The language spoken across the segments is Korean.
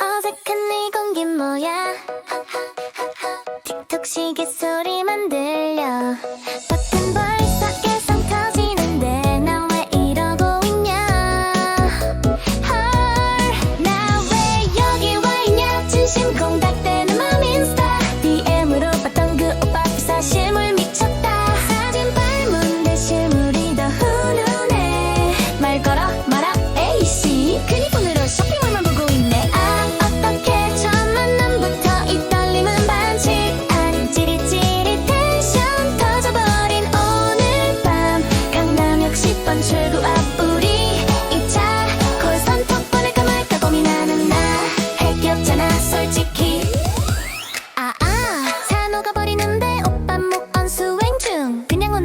어색한 이 공기 뭐야? 틱톡 시계 소리만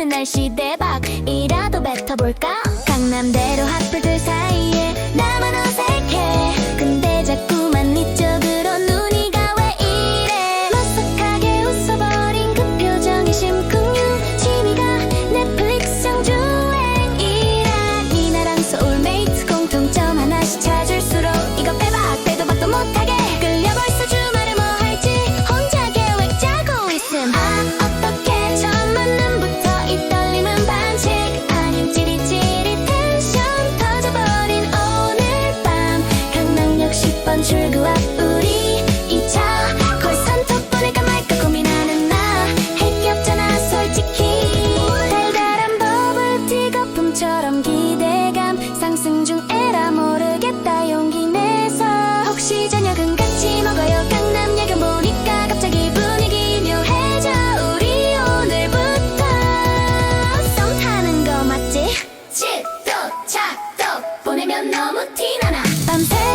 날씨 대박이라도 뱉어볼까? 강남대로 핫플 아무 티나나. 밤새